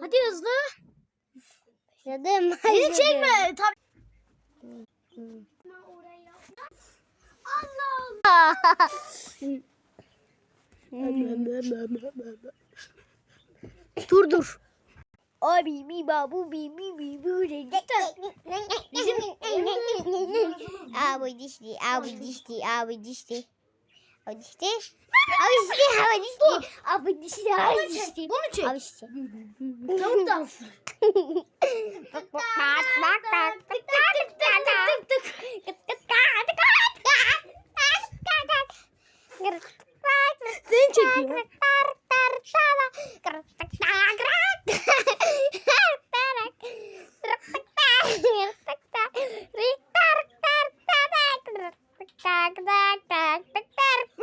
Hadi hızlı. Başladım. Beni çekme. Tabii. Allah Allah. dur dur. Abi bi babu bi bi bi bu Bizim Abi dişli, abi dişli, abi dişli. Avişti. Avişti. Avişti. Avişti. Avişti. Bunu çek. Avişti. Tavuk dansı. Bak bak bak bak. Tık tık tık tık tık tık. Tık tık tık tık. Seni çekiyor. Tak tak tak tak tak tak